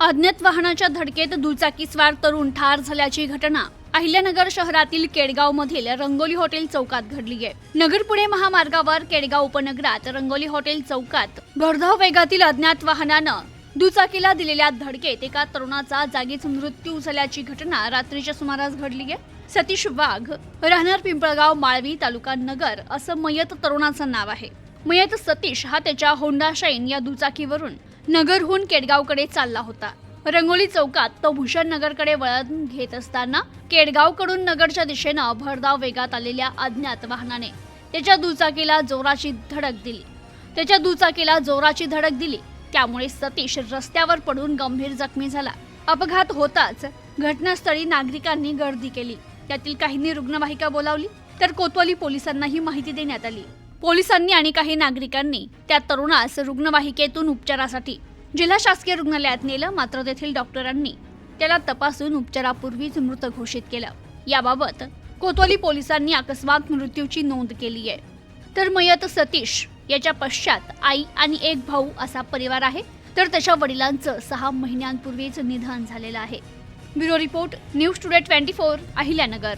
अज्ञात वाहनाच्या धडकेत दुचाकीस्वार तरुण ठार झाल्याची घटना अहिल्यानगर शहरातील केडगाव मधील रंगोली हॉटेल चौकात घडली आहे. नगर पुणे महामार्गावर केडगाव उपनगरात रंगोली हॉटेल चौकात भरधाव वेगातील अज्ञात वाहनानं दुचाकीला दिलेल्या धडकेत एका तरुणाचा जागीच मृत्यू झाल्याची घटना रात्रीच्या सुमारास घडली आहे. सतीश वाघ राहणार पिंपळगाव माळवी तालुका नगर असं मयत तरुणाचं नाव आहे. मयत सतीश हा त्याच्या होंडा शाईन या दुचाकीवरून नगरहून केडगावकडे चालला होता. रंगोली चौकात तो भूषण नगरकडे वळण घेत असताना केडगावकडून नगरच्या दिशेनं भरधाव वेगात आलेल्या अज्ञात वाहनाने त्याच्या दुचाकीला जोराची धडक दिली. त्याच्या दुचाकीला जोराची धडक दिली. त्यामुळे सतीश रस्त्यावर पडून गंभीर जखमी झाला. अपघात होताच घटनास्थळी नागरिकांनी गर्दी केली. त्यातील काहींनी रुग्णवाहिका बोलावली. तर कोतवाली पोलिसांनाही माहिती देण्यात आली. पोलिसांनी आणि काही नागरिकांनी त्या तरुणास रुग्णवाहिकेतून उपचारासाठी जिल्हा शासकीय रुग्णालयात नेलं मात्र तेथील डॉक्टरांनी त्याला तपासून उपचारापूर्वीच मृत घोषित केलं. याबाबत कोतवाली पोलिसांनी अकस्मात मृत्यूची नोंद केली आहे. तर मयत सतीश याच्या पश्चात आई आणि एक भाऊ असा परिवार आहे. तर त्याच्या वडिलांचं सहा महिन्यांपूर्वीच निधन झालेलं आहे. Bureau report news today twenty four Ahilyanagar.